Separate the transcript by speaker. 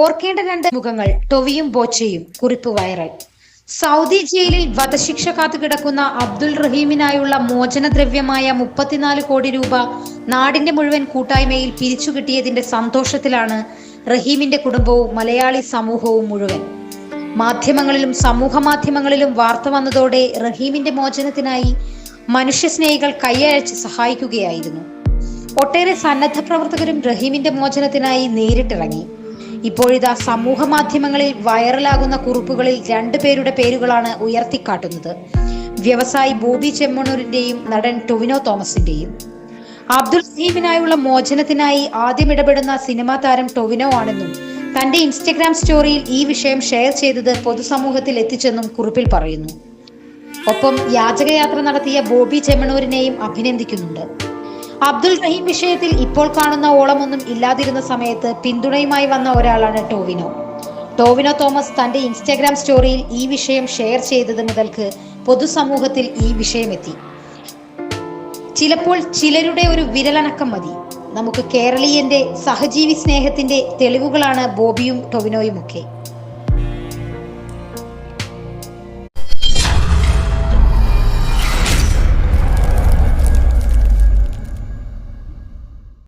Speaker 1: ഓർക്കേണ്ട രണ്ട് മുഖങ്ങൾ ടൊവിയും ബോച്ചയും കുറിപ്പ് വൈറൽ സൗദി ജയിലിൽ വധശിക്ഷ കാത്തു കിടക്കുന്ന അബ്ദുൽ റഹീമിനായുള്ള മോചനദ്രവ്യമായ മുപ്പത്തിനാല് കോടി രൂപ നാടിന്റെ മുഴുവൻ കൂട്ടായ്മയിൽ പിരിച്ചു കിട്ടിയതിന്റെ സന്തോഷത്തിലാണ് റഹീമിന്റെ കുടുംബവും മലയാളി സമൂഹവും മുഴുവൻ. മാധ്യമങ്ങളിലും സമൂഹ മാധ്യമങ്ങളിലും വാർത്ത വന്നതോടെ റഹീമിന്റെ മോചനത്തിനായി മനുഷ്യസ്നേഹികൾ കൈയയച്ച് സഹായിക്കുകയായിരുന്നു. ഒട്ടേറെ സന്നദ്ധ പ്രവർത്തകരും റഹീമിന്റെ മോചനത്തിനായി നേരിട്ടിറങ്ങി. ഇപ്പോഴിതാ സമൂഹ മാധ്യമങ്ങളിൽ വൈറലാകുന്ന കുറിപ്പുകളിൽ രണ്ടുപേരുടെ പേരുകളാണ് ഉയർത്തിക്കാട്ടുന്നത്. വ്യവസായി ബോബി ചെമ്മണൂരിന്റെയും നടൻ ടൊവിനോ തോമസിന്റെയും. അബ്ദുൾ സഹീമിനായുള്ള മോചനത്തിനായി ആദ്യം ഇടപെടുന്ന സിനിമാ താരം ടൊവിനോ ആണെന്നും തന്റെ ഇൻസ്റ്റഗ്രാം സ്റ്റോറിയിൽ ഈ വിഷയം ഷെയർ ചെയ്തത് പൊതുസമൂഹത്തിൽ എത്തിച്ചെന്നും കുറിപ്പിൽ പറയുന്നു. ഒപ്പം യാചകയാത്ര നടത്തിയ ബോബി ചെമ്മണൂരിനെയും അഭിനന്ദിക്കുന്നുണ്ട്. അബ്ദുൾ റഹീം വിഷയത്തിൽ ഇപ്പോൾ കാണുന്ന ഓളമൊന്നും ഇല്ലാതിരുന്ന സമയത്ത് പിന്തുണയുമായി വന്ന ഒരാളാണ് ടോവിനോ. ടോവിനോ തോമസ് തന്റെ ഇൻസ്റ്റാഗ്രാം സ്റ്റോറിയിൽ ഈ വിഷയം ഷെയർ ചെയ്തത് മുതൽക്ക് പൊതുസമൂഹത്തിൽ ഈ വിഷയമെത്തി. ചിലപ്പോൾ ചിലരുടെ ഒരു വിരലനക്കം മതി. നമുക്ക് കേരളീയന്റെ സഹജീവി സ്നേഹത്തിന്റെ തെളിവുകളാണ് ബോബിയും ടൊവിനോയും ഒക്കെ